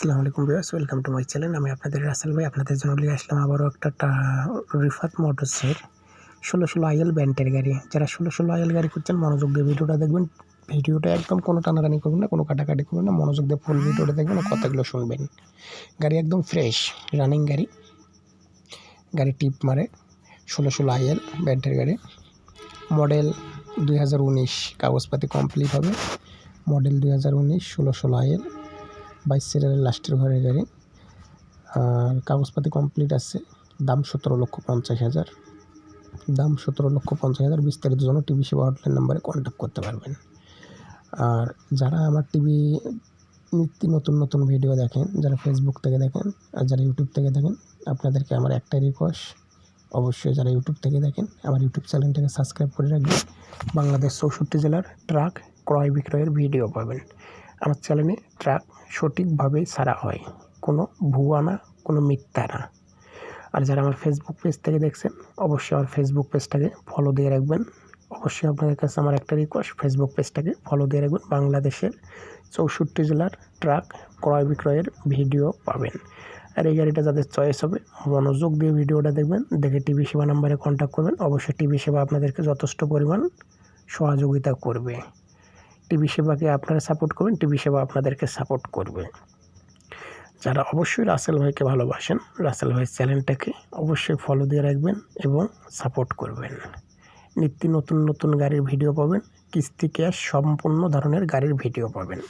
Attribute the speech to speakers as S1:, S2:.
S1: আসসালামু আলাইকুম viewers, welcome to my channel. আমি আপনাদের রাসেল ভাই, আপনাদের জন্য নিয়ে আসলাম আবারও একটা রিফাত মোটরসের ষোলো ষোলো আইএল ব্যান্ডের গাড়ি। যারা ষোলো ষোলো আইএল গাড়ি করছেন মনোযোগ দিয়ে ভিডিওটা দেখবেন। ভিডিওটা একদম কোনো টানাটানি করবেন না, কোনো কাটাকাটি করবেন না, মনোযোগ দিয়ে ফুল ভিডিওটা দেখবেন কথাগুলো শুনবেন। গাড়ি একদম ফ্রেশ রানিং গাড়ি। গাড়ি টিপ মারে, ষোলো ষোলো আইএল ব্যান্ডের গাড়ি। মডেল দুই হাজার উনিশ, কাগজপাতি কমপ্লিট হবে। মডেল দুই হাজার উনিশ, ষোলো ষোলো আইএল। বাইশ সিরিয়ালের লাস্টের ঘরের গাড়ি। আর কাগজপাতি কমপ্লিট আছে। দাম সতেরো লক্ষ পঞ্চাশ হাজার। দাম সতেরো লক্ষ পঞ্চাশ হাজার। বিস্তারিত জন্য টিভি সেবা হটলাইন নাম্বারে কন্ট্যাক্ট করতে পারবেন। আর যারা আমার টিভি নিত্য নতুন নতুন ভিডিও দেখেন, যারা ফেসবুক থেকে দেখেন, আর যারা ইউটিউব থেকে দেখেন, আপনাদেরকে আমার একটাই রিকোয়েস্ট অবশ্যই যারা ইউটিউব থেকে দেখেন, আমার ইউটিউব চ্যানেলটাকে সাবস্ক্রাইব করে রাখবেন। বাংলাদেশ চৌষট্টি জেলার ট্রাক ক্রয় বিক্রয়ের ভিডিও পাবেন। আমার চ্যানেলে ট্রাক সঠিকভাবে ছাড়া হয়। কোনো ভুয়া না, কোনো মিথ্যা না। আর যারা আমার ফেসবুক পেজ থেকে দেখছেন, অবশ্যই আমার ফেসবুক পেজটাকে ফলো দিয়ে রাখবেন। অবশ্যই আপনাদের কাছে আমার একটা রিকোয়েস্ট ফেসবুক পেজটাকে ফলো দিয়ে রাখবেন। বাংলাদেশের চৌষট্টি জেলার ট্রাক ক্রয় বিক্রয়ের ভিডিও পাবেন। আর এই গাড়িটা যাদের চয়েস হবে, মনোযোগ দিয়ে ভিডিওটা দেখবেন, দেখে টিভি সেবা নাম্বারে কন্ট্যাক্ট করবেন। অবশ্যই টিভি সেবা আপনাদেরকে যথেষ্ট পরিমাণ সহযোগিতা করবে। টিভি সেবাকে আপনারা সাপোর্ট করবেন, টিভি সেবা আপনাদেরকে সাপোর্ট করবে। যারা অবশ্যই রাসেল ভাইকে ভালোবাসেন, রাসেল ভাইয়ের চ্যানেলটাকে অবশ্যই ফলো দিয়ে রাখবেন এবং সাপোর্ট করবেন। নিত্য নতুন নতুন গাড়ির ভিডিও পাবেন, কিস্তি ক্যাশ সম্পূর্ণ ধরনের গাড়ির ভিডিও পাবেন।